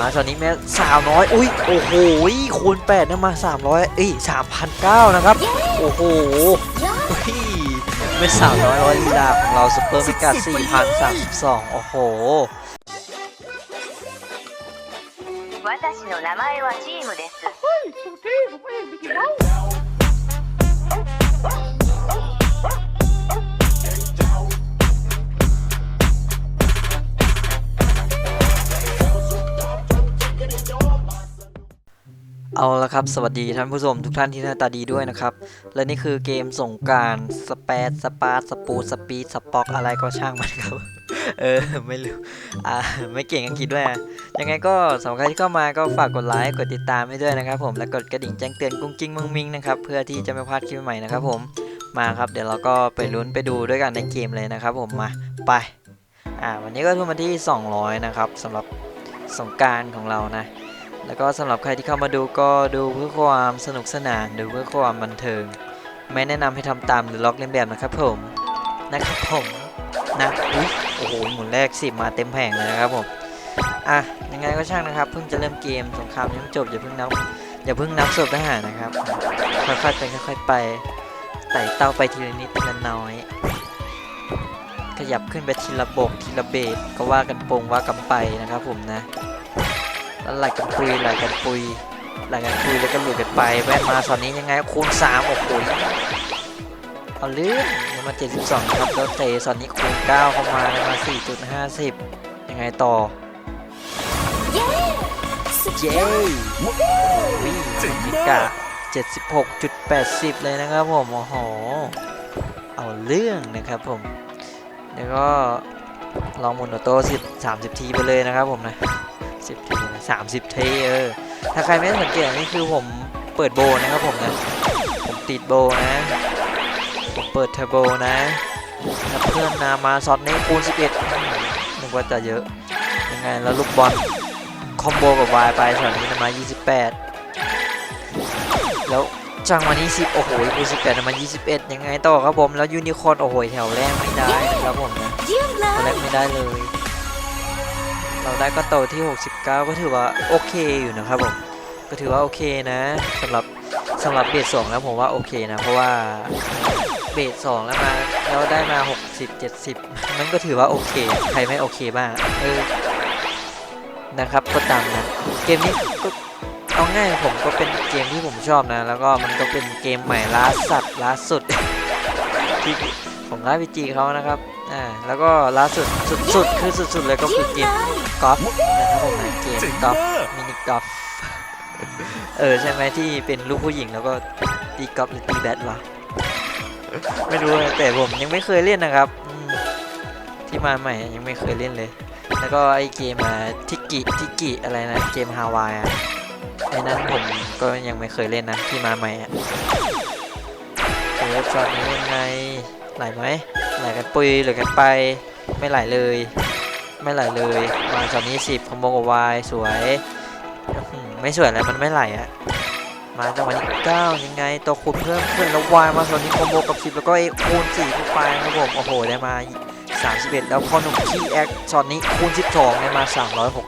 มาตอนนี้แม่สาวน้อย อุ้ย โอ้โหคูณ8นะมา300เอ้ย3,009นะครับ โอ้โหอุ้ยไม่สาวน้อยร้อยลีลาของเราซุปเปอร์เมกา4,032 โอ้โห 私の名前はチームです เอาละครับ สวัสดีท่านผู้ชมทุกท่านที่หน้าตาดีด้วยนะครับ และนี่คือเกมสงการสเปซสปาร์สปูสปีดสป็อกอะไรก็ช่างมันครับ เออ ไม่รู้ อ่า ไม่เก่งอังกฤษด้วยอะยังไงก็สำหรับใครที่เข้ามาก็ฝากกดไลค์กดติดตามให้ด้วยนะครับ ผมและกดกระดิ่งแจ้งเตือนกุ้งกิ้งมึงมิงนะครับเพื่อที่จะไม่พลาดคลิปใหม่ๆนะครับผมมาครับ เดี๋ยวเราก็ไปลุ้นไปดูด้วยกันในเกมเลยนะครับ ผมมาไปอ่าวันนี้ก็ทุ่มมาที่ 200 นะครับสำหรับสงการของเรานะ แล้วก็สำหรับใครที่เข้ามาดูก็ดูเพื่อความสนุกสนานดูเพื่อความบันเทิง ไม่แนะนำให้ทำตามหรือล็อกเลียนแบบนะครับผมนะครับผมนะอุ๊ยโอ้โหหมุนแรกสิบมาเต็มแผงเลยนะครับผมอะยังไงก็ช่างนะครับ เพิ่งจะเริ่มเกมสงครามยังจบอย่าเพิ่งนับอย่าเพิ่งนับศพทหารนะครับค่อยๆไปค่อยๆไปไต่เต้าไปทีละนิดทีละน้อย ขยับขึ้นไปทีละบกทีละเบสก็ว่ากันปงว่ากันไปนะครับผมนะ แล้วไหลกันปุยไหลกันปุยไหลกันปุยแล้วก็หลุดกันไปแว่นมาตอนนี้ยังไงคูณ3โอ้โหเอาเรื่องยังมา72นะครับแล้วเตะตอนนี้คูณ9เข้ามาแล้วมา4.50ยังไงต่อเย้วิ่งมิกะ76.80 เลยนะครับผม โอ้โห เอาเรื่องนะครับผม แล้วก็ลองหมุนออโต้10 30 ทีไปเลยนะครับผมนะ สิบทีนะสามสิบทีเออ ถ้าใครไม่สังเกตนี่คือผมเปิดโบนะครับผมนะ ผมติดโบนะ ผมเปิดเทอร์โบนะแล้วเพื่อนนามาช็อตนี้คูณ11นึกว่าจะเยอะ ยังไงแล้วลูกบอลคอมโบกับวายไปช็อตนี้นะมา 28 แล้วจังวันนี้10 โอ้โหคูณ18นะมา 21 ยังไงต่อครับผม แล้วยูนิคอร์นโอ้โหแถวแรกไม่ได้ครับผมนะแรกไม่ได้เลย เราได้ก็โตที่ 69 ก็ถือว่าโอเคอยู่นะครับผมก็ถือว่าโอเคนะสำหรับสำหรับเบสสองแล้วผมว่าโอเคนะ เพราะว่าเบสสองแล้วมาแล้วได้มา 60 70 มันก็ถือว่าโอเค ใครไม่โอเคบ้างเออนะครับก็ตามนะเกมนี้ก็เอาง่ายผมก็เป็นเกมที่ผมชอบนะ แล้วก็มันก็เป็นเกมใหม่ล่าสัตว์ล่าสุดที่ผมล่าพีจีเขานะครับอ่าแล้วก็ล่าสุดสุดๆคือสุดๆเลยก็คือเกม กอล์ฟนะครับผมนะเกมกอล์ฟมินิกอล์ฟเออใช่ไหมที่เป็นลูกผู้หญิงแล้วก็ตีกอล์ฟหรือตีแบดวะไม่รู้เลยแต่ผมยังไม่เคยเล่นนะครับอืมที่มาใหม่ยังไม่เคยเล่นเลย แล้วก็ไอเกมมาทิกิทิกิอะไรนะเกมฮาวายอะไอ้นั้นผมก็ยังไม่เคยเล่นนะที่มาใหม่อะเออตอนนี้ยังไงไหลไหมไหลกันปุยหรือกันไป ไม่ไหลเลย ไม่ไหลเลยมาตอนนี้สิบคอมโบกับวายสวยอื้อหือไม่สวยแล้วมันไม่ไหลอะมาจังหวะนี้เก้ายังไงตัวคูณเพิ่มขึ้นแล้ววายมาตอนนี้คอมโบกับสิบแล้วก็เอคูณสี่เข้าไปครับผมโอ้โหได้มา31แล้วพอหนุ่มขี้แอคตอนนี้คูณ12ได้มา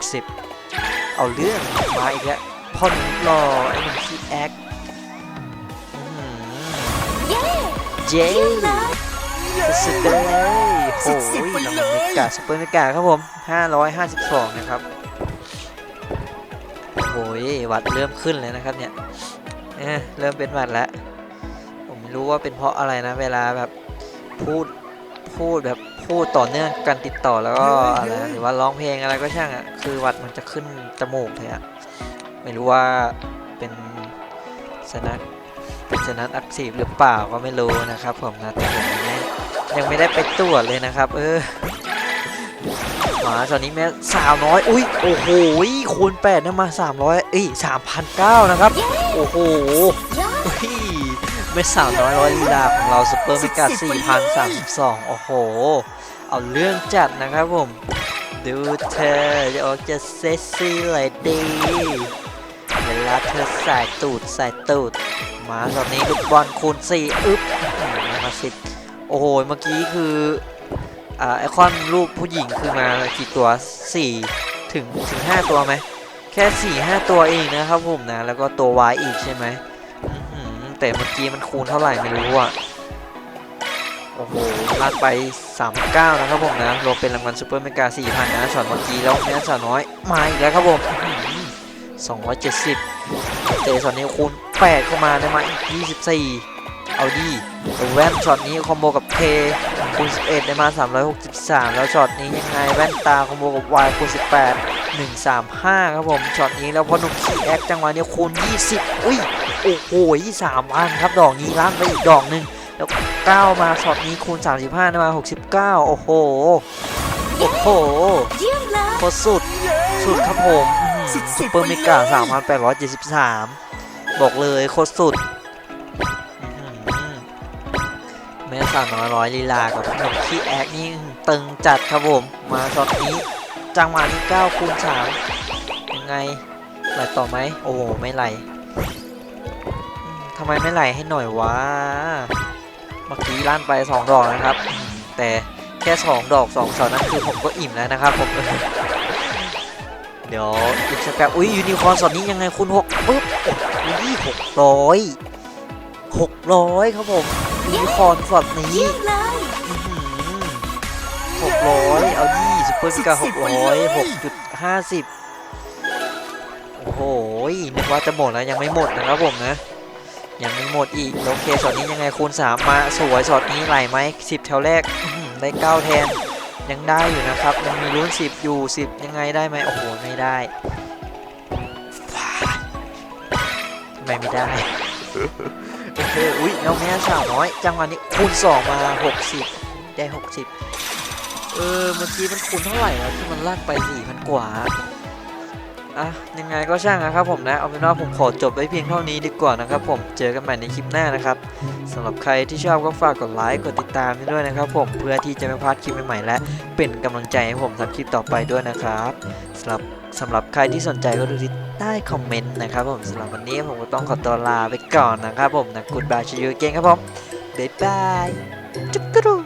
360เอาเรื่องมาอีกแล้วพอหนุ่มรอไอ้หนุ่มขี้แอคอื้อหือเย้ สุดๆไปเลยโอ้ยน้องเมกาซุปเปอร์เมกาครับผม552 นะครับโอ้ยวัดเริ่มขึ้นเลยนะครับเนี่ยเอ๊ะเริ่มเป็นหวัดแล้ว ผมไม่รู้ว่าเป็นเพราะอะไรนะ เวลาแบบพูดพูดแบบพูดต่อเนื่องกันติดต่อแล้วก็อะไรหรือว่าร้องเพลงอะไรก็ช่างอะคือหวัดมันจะขึ้นจมูกเลยอะไม่รู้ว่าเป็นสนัก เป็นสนักอักเสบหรือเปล่าก็ไม่รู้นะครับผมนะแต่ผมยังไม่ยังไม่ได้ไปตรวจเลยนะครับ เออหมาตอนนี้แม่สาวน้อยอุ้ยโอ้โหคูณแปดนะมาสามร้อยเอ้ยสามพันเก้านะครับ โอ้โหอุ้ยไม่สาวน้อยร้อยลีลาของเราซุปเปอร์เมกาสี่พันสามสิบสองโอ้โห เอาเรื่องจัดนะครับผม ดูเธอจะออกจะเซ็กซี่เลยดีเวลาเธอใส่ตูดใส่ตูด มาตอนนี้ลูกบอลคูณสี่อึ๊บมาสิบโอ้โหเมื่อกี้คืออ่าไอคอนรูปผู้หญิงคือมากี่ตัว4ถึงถึง5ตัวไหมแค่4ี่ห้าตัวเองนะครับผมนะ แล้วก็ตัว Y อีกใช่ไหมแต่เมื่อกี้มันคูณเท่าไหร่ไม่รู้อะโอ้โหลากไป 39 นะครับผมนะรวมเป็นรางวัลซูเปอร์เมกา4,000นะช็อตเมื่อกี้แล้วแม่ช็อตน้อยมาอีกแล้วครับผม 270 เตะช็อตนี้คูณ8เข้ามาได้มาอีก 24 เอาดีตัวแว่นช็อตนี้คอมโบกับเคคูณ11 ได้มา 363 แล้วช็อตนี้ยังไงแว่นตาคอมโบกับ Y คูณ18 135 ครับผมช็อตนี้แล้วพอหนุ่มขี่แอคจังหวะนี้คูณ 20 อุ้ยโอ้โห3อันครับดอกนี้ล้านไปอีกดอกหนึ่งแล้ว9มาช็อตนี้คูณ 35ได้มา 69 โอ้โหโอ้โหเยี่ยมเลยโคตรสุดสุดครับผม ซุปเปอร์เมกา3,873บอกเลยโคตรสุดอื้อหือแม่สาวน้อยร้อยลีลากับขนมขี้แอกนี่ตึงจัดครับผม มาช็อตนี้ จังหวะที่9คูณ3ยังไงไหลต่อไหมโอ้โห ไม่ไหลอืมทำไมไม่ไหลให้หน่อยวะเมื่อกี้ลั่นไป2ดอกนะครับอืมแต่แค่2ดอก2ช็อตนั้นคือผมก็อิ่มแล้วนะครับผม เดี๋ยวอีกสักแป๊บอุ้ยยูนิคอร์นช็อตนี้ยังไงคุณ6ปึ๊บโอ้ยหกร้อยหกร้อยครับผมยูนิคอร์นช็อตนี้เยี่ยมเลยหกร้อยเอาดิซุปเปอร์พิกาหกร้อยหกจุดห้าสิบโอ้โหนึกว่าจะหมดแล้วยังไม่หมดนะครับผมนะยังไม่หมดอีกโอเคช็อตนี้ยังไงคูณ3มาสวยช็อตนี้ไหลไหม10แถวแรกอื้อหือได้9แทน ยังได้อยู่นะครับยังมีลุ้น10 อยู่ 10 ยังไงได้ไหมโอ้โหไม่ได้ทำไมไม่ได้เอออุ้ยน้องแม่สาวน้อย จังหวะนี้คูณ2มา60 ได้ 60 เออเมื่อกี้มันคูณเท่าไหร่วที่มันลากไป4,000กว่า อะยังไงก็ช่างนะครับผมนะเอาเป็นว่าผมขอจบไว้เพียงเท่านี้ดีกว่านะครับผมเจอกันใหม่ในคลิปหน้านะครับสำหรับใครที่ชอบก็ฝากกดไลค์กดติดตามให้ด้วยนะครับผมเพื่อที่จะไม่พลาดคลิปใหม่ๆและเป็นกำลังใจให้ผมทำคลิปต่อไปด้วยนะครับสำหรับสำหรับใครที่สนใจก็ดูที่ใต้คอมเมนต์นะครับผมสำหรับวันนี้ผมก็ต้องขอตัวลาไปก่อนนะครับผมนะกูดบายชิวเกนครับผมบ๊ายบายจุ๊บกรู